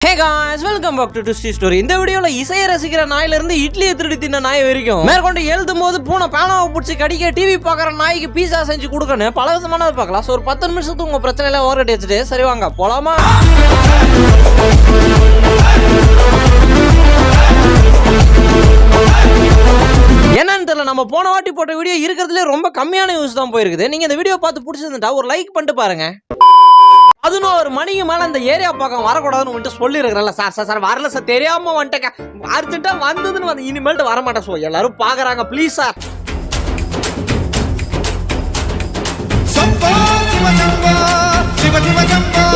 Hey guys welcome back to dusty story இந்த வீடியோவில் இசையை ரசிக்கிற நாயிலிருந்து இட்லியை திருடி தின்ன நாய் வரைக்கும் மேற்கொண்டு எழுதும் போது பூனை பேனாவை பிடிச்சி கடிக்க டிவி பார்க்குற நாய்க்கு பீஸா செஞ்சு கொடுக்கணும் பல விதமானது பார்க்கலாம். ஸோ ஒரு பத்து நிமிஷத்துக்கு உங்கள் பிரச்சனை எல்லாம் ஓரடி வச்சுட்டு சரி வாங்க போலாமா? என்னன்னு தெரியல நம்ம போன வாட்டி போட்ட வீடியோ இருக்கிறதுலே ரொம்ப கம்மியான யூஸ் தான் போயிருக்குது. நீங்கள் இந்த வீடியோ பார்த்து பிடிச்சிருந்துட்டா ஒரு லைக் பண்ணிட்டு பாருங்க. பதினோரு மணிக்கு மேல அந்த ஏரியா பக்கம் வரக்கூடாதுன்னு வந்துட்டு சொல்லியிருக்கிறேன்ல. சார் சார் சார் வரல சார். தெரியாம வந்துட்டேங்க. அர்ஜென்ட்டா வந்ததுன்னு வந்து இனிமேல்ட்டு வர மாட்டேன் ஸோ எல்லாரும் பாக்குறாங்க. ப்ளீஸ் சார்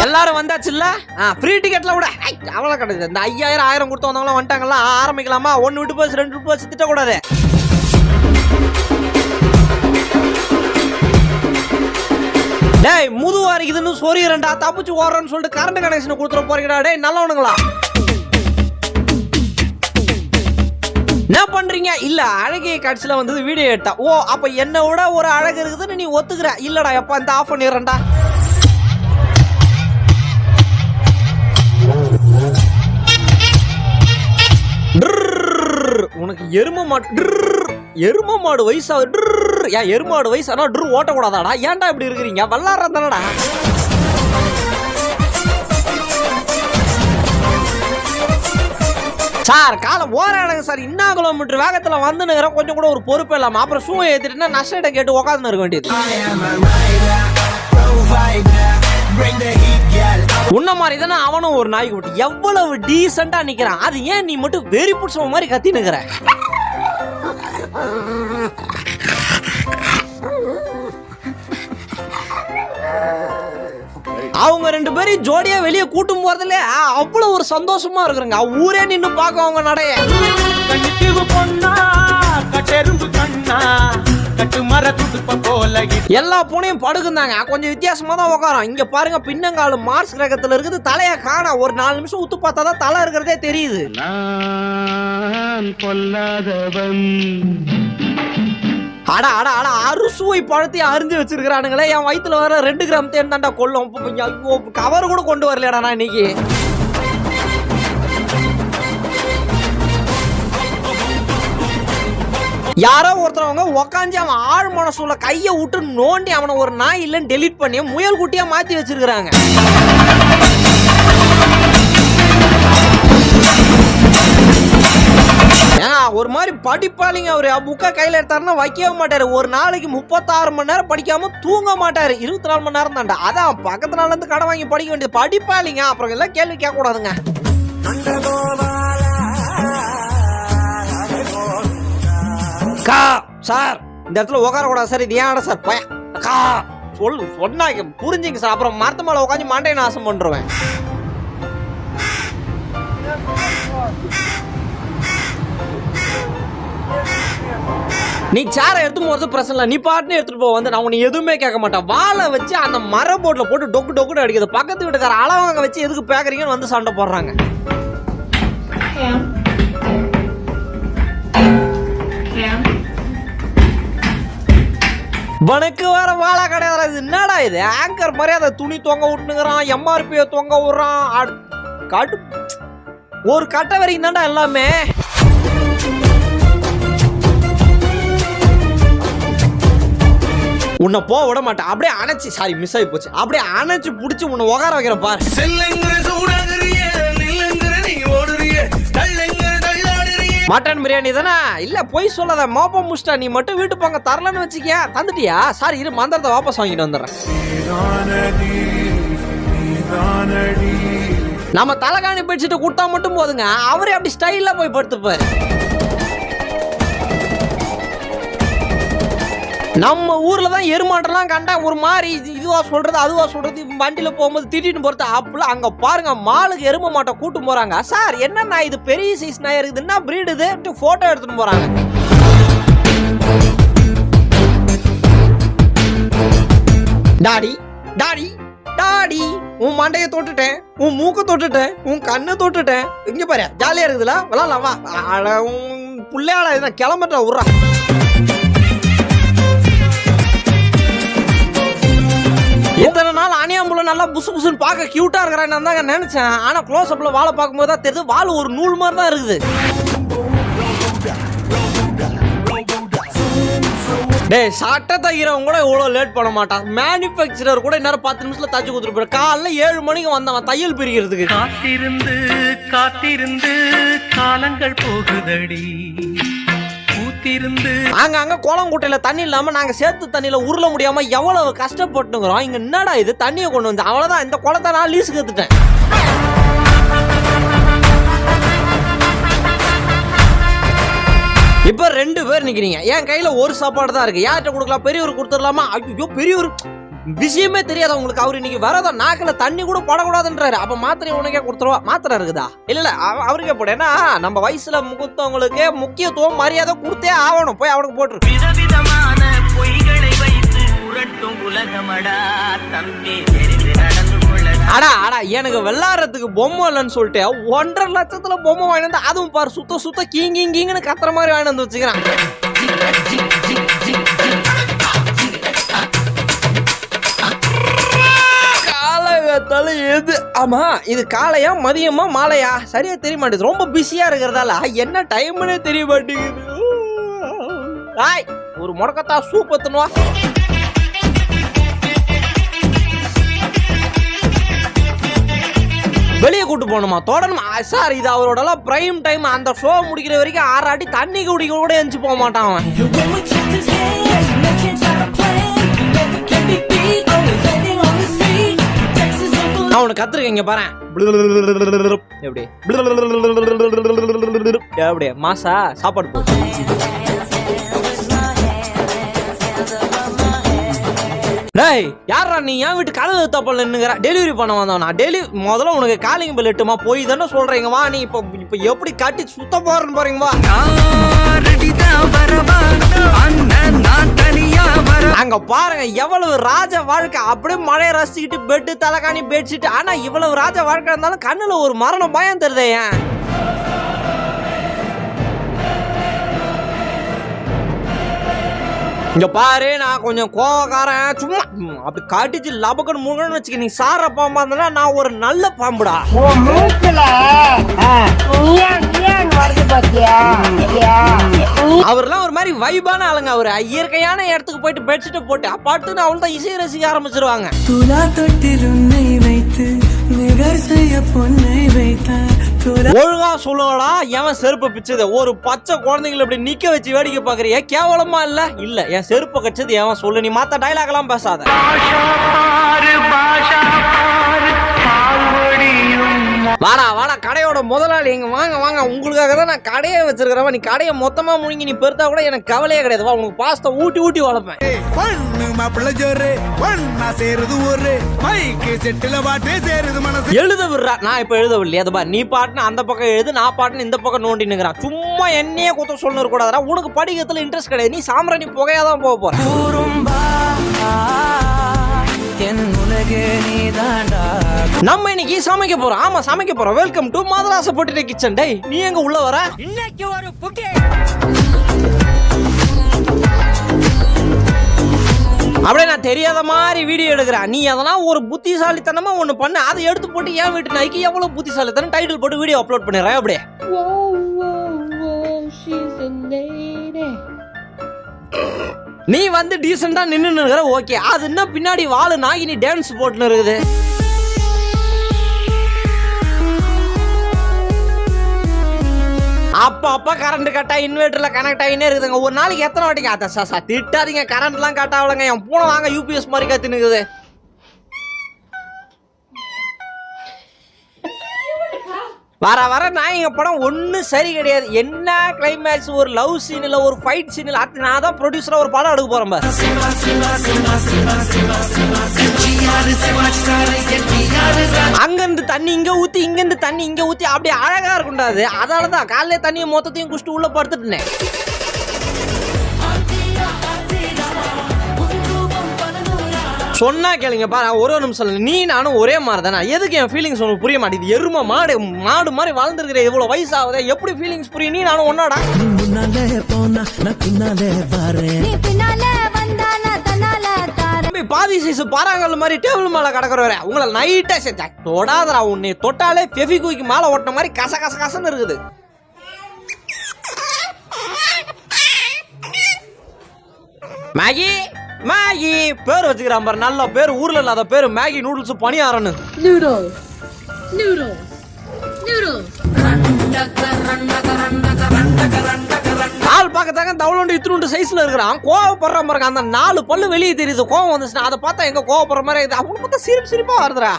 எல்லாரும் வந்தாச்சுல்ல? ஃப்ரீ டிக்கெட்ல கூட ஐ, அவ்வளவு கிடையாது. இந்த ஐயாயிரம் ஆயிரம் கொடுத்து வந்தவங்களாம் வந்துட்டாங்களா ஆரம்பிக்கலாமா? ஒன்னு விட்டு போச்சு ரெண்டு விட்டு போச்சு திட்டக்கூடாது. டேய் முதுவா இருக்குதுன்னு சொரியறேன்டா தப்பிச்சு ஓடுறேன்னு சொல்லிட்டு கரண்ட் கனெக்ஷன் கொடுத்துட போறீங்கடா டேய் நல்லவனுங்களா? என்ன பண்றீங்க? இல்ல அழகிய காட்சியில வந்தது வீடியோ எடுத்தா. ஓ அப்ப என்னை விட ஒரு அழகு இருக்குதுன்னு நீ ஒத்துக்கிற. இல்லடா எப்ப இந்த ஆஃப் பண்ணிடுறேன்டா உனக்கு எரும மாடு எரும மாடு வயசாகுது ட்ருர்ர். ஏன் எருமாடு வயசு ஆனா ட்ரு ஓட்டக்கூடாதாடா? ஏன்டா இப்படி இருக்கிறீங்க? வல்லாரம் தானடா. சார் காலம் ஓர இடங்க சார். இன்னா கிலோமீட்டர் வேகத்துல வந்துனுங்கிறேன் கொஞ்சம் கூட ஒரு பொறுப்பு இல்லாமல் அப்புறம் ஷூ ஏத்திட்டுனா நஷ்ட கேட்டு உட்காந்து இருக்க வேண்டியது. உன்ன மாதிரி தானே அவனும் ஒரு நாய் விட்டு. எவ்வளவு டீசெண்டா நிக்கிறான். அது ஏன் நீ மட்டும் வெறி பிடிச்ச மாதிரி கத்தி நிக்கிற அவங்க ரெண்டு பேரும் ஜோடியா வெளியே கூட்டும் போறதுல அவ்வளவு ஒரு சந்தோஷமா இருக்குறங்க. ஊரே நின்னு பார்க்க அவங்க நடைய. எல்லா பூனையும் படுக்குந்தாங்க. கொஞ்சம் வித்தியாசமா தான் உட்காரோம் இங்க பாருங்க பின்னங்கால் மார்ஸ் கிரகத்துல இருக்குது. தலைய காணா ஒரு நாலு நிமிஷம் உத்து பார்த்தா தான் தலை இருக்கிறதே தெரியுது. நான் பொல்லாதவன். அடா அடா அடா அறுசுவை பழத்தையும் அரிஞ்சு வச்சிருக்கிறானுங்களே. என் வயிற்றுல வர ரெண்டு கிராம் தேன் தாண்டா கொல்லும். ஐயோ கவர் கூட கொண்டு வரலடா நான் இன்னைக்கு. யாரோ ஒருத்தவங்க உக்காந்து அவன் ஆள் மனசுல கையை விட்டு நோண்டி அவனை ஒரு நாய் இல்லைன்னு டெலீட் பண்ணி முயல் குட்டியா மாத்தி வச்சிருக்கிறாங்க. ஒரு மாதிரி படிப்பாளிங்க அவர். புக்கை கையில் எடுத்தாருன்னா வைக்கவே மாட்டார். ஒரு நாளைக்கு முப்பத்தாறு மணி நேரம் படிக்காம தூங்க மாட்டார். இருபத்தி நாலு மணி நேரம் தான்டா. அதான் பக்கத்து நாள்ல இருந்து வாங்கி படிக்க வேண்டியது. படிப்பாளிங்க. அப்புறம் எல்லாம் கேள்வி கேட்க கூடாதுங்க கா சார் இந்த இடத்துல உட்கார கூடாது சார் இது ஏன் சார் பய கா சொல்லு சொன்னாங்க புரிஞ்சுங்க சார். அப்புறம் மரத்து மேலே உட்காந்து மண்டையை நாசம் பண்ணுருவேன் நீ சேரை எடுத்து போறது பிரச்சனை இல்லை. நீ பாட்டுன்னு எடுத்துட்டு போ. வந்து நான் உன்னை எதுவுமே கேட்க மாட்டேன். வாழை வச்சு அந்த மர போட்டில் போட்டு டொக்கு டொக்குன்னு அடிக்குது. பக்கத்து வீட்டுக்கார அளவங்க வச்சு எதுக்கு பேக்குறீங்கன்னு வந்து சண்டை போடுறாங்க. வனக்கு வர வாழை கிடையாது இது என்னடா இது? ஆங்கர் மாதிரி அதை துணி தொங்க விட்டுனுங்கிறான். எம்ஆர்பியை தொங்க விடுறான். அடு- கடு ஒரு கட்டை வரைக்கும் தான்டா எல்லாமே? உன்னை போக விட மாட்டேன். அப்படியே அணைச்சி சாரி மிஸ் ஆகி போச்சு. அப்படியே அணைச்சு புடிச்சு உன்னை உட்கார வைக்கிறேன் பாரு. மட்டன் பிரியாணி தானே? இல்ல போய் சொல்லாத மோப்பம் முஷ்டா நீ மட்டும் வீட்டு போங்க தரலன்னு வச்சுக்கியா. தந்துட்டியா? சாரி இரு மந்திரத்தை வாபஸ் வாங்கிட்டு வந்துடுறேன். நம்ம தலைகாணி பெட்ஷீட் கொடுத்தா மட்டும் போதுங்க. அவரே அப்படி ஸ்டைலா போய் படுத்துப்பாரு. நம்ம ஊரில் தான் எருமாட்டெல்லாம் கண்டா ஒரு மாதிரி இது- சொல்கிறது அதுவாக சொல்கிறது வண்டியில் போகும்போது திட்டின்னு போகிறது அப்பலாம் அங்கே பாருங்க மாலுக்கு எரும மாட்டை கூட்டு போகிறாங்க சார் என்ன இது பெரிய சைஸ் நாய் இருக்குது என்ன பிரீடு இது? ஃபோட்டோ எடுத்துகிட்டு போகிறாங்க டாடி டாடி டாடி உன் மண்டையை தொட்டுட்டேன் உன் மூக்கை தொட்டுட்டேன் உன் கண்ணை தொட்டுட்டேன். இங்கே பாரு ஜாலியாக இருக்குதுல விளாட்லாம் வா. அட, உன் இதான் கிளம்பட்டா விட்றான் நல்லா புசு புசுன்னு பார்க்க கியூட்டா இருக்கிறான்னு தாங்க நினைச்சேன். ஆனா க்ளோஸ் அப்ல வாழை பார்க்கும்போது தான் தெரியுது வாழை ஒரு நூல் மாதிரி தான் இருக்குது. டேய் சட்டை தைக்கிறவங்க கூட இவ்வளோ லேட் பண்ண மாட்டான். மேனுஃபேக்சரர் கூட இன்னும் பத்து நிமிஷத்தில் தச்சு கொடுத்துருப்பாரு காலைல ஏழு மணிக்கு வந்தவன் தையல் பிரிக்கிறதுக்கு. காத்திருந்து காத்திருந்து காலங்கள் போகுதடி. பூத்திருந்து அங்க அங்க குளம் குட்டையில தண்ணி இல்லாம நாங்க சேர்த்து தண்ணியில உருள முடியாம எவ்வளவு கஷ்டப்பட்டுங்கிறோம். இங்க என்னடா இது? தண்ணியை கொண்டு வந்து அவ்வளவுதான். இந்த குளத்தை நான் லீஸுக்கு எடுத்துட்டேன் இப்ப ரெண்டு பேர் நிக்கிறீங்க. என் கையில ஒரு சாப்பாடு தான் இருக்கு. யார்கிட்ட கொடுக்கலாம்? பெரியவர் கொடுத்துடலாமா? ஐயோ பெரியவர் விஷயமே தெரியாது உங்களுக்கு அவர் இன்னைக்கு வரதா நாக்கில் தண்ணி கூட படக்கூடாதுன்றாரு. அப்ப மாத்திரை உனக்கே கொடுத்துருவா? மாத்திரை இருக்குதா? இல்ல இல்ல அவ- அவருக்கே போடு. ஏன்னா நம்ம வயசுல முகத்தவங்களுக்கு முக்கியத்துவம் மரியாதை கொடுத்தே ஆகணும். போய் அவனுக்கு போட்டுரு. விதவிதமான பொய்களை வைத்து புரட்டும் உலகமடா தம்பி தெரிந்து நடந்து கொள்ளடா. அடா அடா எனக்கு விளாடுறதுக்கு பொம்மை இல்லைன்னு சொல்லிட்டு ஒன்றரை லட்சத்துல பொம்மை வாங்கி வந்து அதுவும் பாரு சுத்த சுத்த கீங் கீங் கீங்கன்னு கத்துற மாதிரி வாங்கி வந்து வச்சுக்கிறான். பார்த்தாலும் எது ஆமா இது காலையா மதியமா மாலையா? சரியா தெரிய மாட்டேங்குது. ரொம்ப பிஸியா இருக்கிறதால. என்ன டைம்னே தெரிய மாட்டேங்குது. ஆய் ஒரு முடக்கத்தா சூப் எத்தனுவா வெளியே கூட்டு போகணுமா? தொடணுமா? சார் இது அவரோட பிரைம் டைம் அந்த ஷோ முடிக்கிற வரைக்கும் ஆறாட்டி தண்ணி குடிக்க கூட எஞ்சி போக மாட்டான் கத்துருக்கீங்க இங்க பாரு எப்படி? எப்படி? மாசா சாப்பாடு போ. டேய் யாரா நீ? என் வீட்டு கதவு தப்பல நின்னுங்கிற டெலிவரி பண்ண வந்தவனா? டெலி முதல்ல உனக்கு காலிங் பில் எட்டுமா? போய் தானே சொல்றீங்க. வா நீ இப்போ இப்போ எப்படி கட்டி சுத்த போறன்னு பாருங்க வா. அங்க பாருங்க எவ்வளவு ராஜ வாழ்க்கை. அப்படியே மழையை ரசிச்சுக்கிட்டு பெட்டு தலைகாணி பெட்ஷீட் ஆனா இவ்வளவு ராஜ வாழ்க்கை இருந்தாலும் கண்ணுல ஒரு மரணம் பயம் தெரியுதே இங்க பாரு நான் கொஞ்சம் கோவக்காரன் சும்மா அப்படி காட்டிச்சு லபக்கன்னு முகன்னு வச்சுக்க நீ சார பாம்பா இருந்தா நான் ஒரு நல்ல பாம்புடா. உன் மூக்குல அவர்லாம் ஒரு மாதிரி வைபான ஆளுங்க அவர். இயற்கையான இடத்துக்கு போயிட்டு பெட்ஷீட்டை போட்டு அப்பாட்டுன்னு அவள் தான் இசை ரசிக்க ஆரம்பிச்சிருவாங்க. துலா தொட்டில் உன்னை வைத்து நிகர் செய்ய துலா ஒழுங்கா சொல்லுவாடா எவன் செருப்பு பிச்சது? ஒரு பச்சை குழந்தைங்களை இப்படி நிக்க வச்சு வேடிக்கை பாக்குறிய கேவலமா இல்ல? இல்ல என் செருப்பை கச்சது எவன்? சொல்லு நீ மத்த டைலாக் எல்லாம் பேசாத. வாடா வாடா கடையோட முதலாளி. எங்க வாங்க வாங்க. உங்களுக்காக தான் நான் கடையை வச்சிருக்கிறவன் நீ கடையை மொத்தமா முழுங்கி நீ பெருத்தா கூட எனக்கு கவலையே கிடையாது. வா உனக்கு பாஸ்தா ஊட்டி ஊட்டி வளர்ப்பேன். பண்ணு மாப்பிள்ள ஜோரு. ஒன்னா சேருது ஒரு மைக்கு செட்டுல பாட்டு சேருது மனசு. எழுத விடுறா. நான் இப்ப எழுத விடலையே. அது பாரு நீ பாட்டுன்னு அந்த பக்கம் எழுது நான் பாட்டுன்னு இந்த பக்கம் நோண்டினுங்கிறான். சும்மா என்னையே குத்த சொல்ல கூடாதுடா உனக்கு படிக்கிறதுல இன்ட்ரெஸ்ட் கிடையாது. நீ சாம்பிராணி புகையாதான் போக போற. என் உலகே நீதாண்டா. நம்ம இன்னைக்கு சமைக்க போறோம். ஆமா சமைக்க போறோம். வெல்கம் டு மதராச போட்டு கிச்சன். டேய் நீ எங்க உள்ள வர? இன்னைக்கு ஒரு புட்டி அப்படியே நான் தெரியாத மாதிரி வீடியோ எடுக்கிறேன். நீ அதெல்லாம் ஒரு புத்திசாலித்தனமா ஒண்ணு பண்ணு. அதை எடுத்து போட்டு என் வீட்டு நாய்க்கு எவ்வளவு புத்திசாலித்தனம்? டைட்டில் போட்டு வீடியோ அப்லோட் பண்ணிடுறேன். அப்படியே. நீ வந்து டீசெண்டா நின்னு இருக்கிற ஓகே அது என்ன பின்னாடி வாழு நாகி நீ டான்ஸ் போட்டுன்னு இருக்குது. அப்ப அப்ப கரண்ட் கட்டா இன்வெர்டர்ல கனெக்ட் ஆகினே இருக்குதுங்க. ஒரு நாளைக்கு எத்தனை வாட்டிங்க? அதை சா திட்டாதீங்க. கரண்ட்லாம் கட் ஆகலங்க. என் பூனை வாங்க யூபிஎஸ் மாதிரி கத்தினுக்குது. வர வர நாயங்க படம் ஒன்றும் சரி கிடையாது. என்ன கிளைமேக்ஸ் ஒரு லவ் சீன் ஒரு ஃபைட் சீன் இல்ல அது நான் தான் ப்ரொடியூசராக ஒரு படம் எடுக்க போகிறேன் அங்கிருந்து தண்ணி இங்க ஊத்தி இங்க இருந்து தண்ணி இங்க ஊத்தி அப்படியே அழகா இருக்கும்டா அது. அதனால தான் காலையில தண்ணியை மொத்தத்தையும் குடிச்சிட்டு உள்ள படுத்துட்டேன். சொன்னா கேளுங்க பாரு ஒரு ஒரு நிமிஷம் இல்ல. நீ நானும் ஒரே மாதிரி தானே எதுக்கு என் ஃபீலிங்ஸ் உனக்கு புரிய மாட்டேங்குது? எருமை மாடு மாடு மாதிரி வளர்ந்துருக்கிற இவ்வளவு வயசாகுது எப்படி ஃபீலிங்ஸ் புரியும்? நீ நானும் ஒன்னாடா. மாதிரி பாதி சைஸ் பாறாங்கல் மாதிரி டேபிள் மேலே கிடக்குறவரே உங்களை நைட்டாக சேர்த்தா தொடாதரா உன்னை. தொட்டாலே பெஃபிகுய்க்கு மேலே ஓட்டின மாதிரி கச கச கசன்னு இருக்குது. மேகி மேகி பேர் வச்சுக்கிறான் பாரு. நல்ல பேர் ஊர்ல இல்லாத பேர் Maggi noodles பணியாரன்னு. Noodles noodles Noodles. ஆள் பார்க்கத்தாங்க தவளோண்டு இத்தினுண்டு சைஸ்ல இருக்கிறான். கோவப்படுற மாதிரி இருக்கு. அந்த நாலு பல்லு வெளியே தெரியுது. கோவம் வந்துச்சுன்னா அதை பார்த்தா எங்க கோவப்படுற மாதிரி இருக்குது அவங்க பார்த்தா சிரிப்பு சிரிப்பா வருதுடா.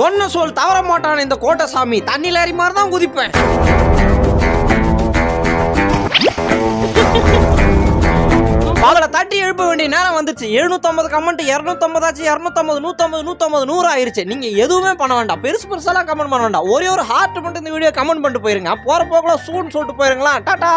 சொன்ன சொல் தவற மாட்டான் இந்த கோட்டசாமி. தண்ணியில் ஏறி மாதிரி தான் குதிப்பேன். அதில் தட்டி எழுப்ப வேண்டிய நேரம் வந்துச்சு எழுநூத்தொம்பது கமெண்ட் இரநூத்தொம்பது ஆச்சு இரநூத்தொம்பது நூற்றம்பது நூற்றம்பது நூறு ஆயிடுச்சு நீங்கள் எதுவுமே பண்ண வேண்டாம். பெருசு பெருசாலாம் கமெண்ட் பண்ண வேண்டாம். ஒரே ஒரு ஹார்ட் மட்டும் இந்த வீடியோ கமெண்ட் பண்ணிட்டு போயிருங்க. போகிற போகல சூன் சொல்லிட்டு போயிருங்களா? டாட்டா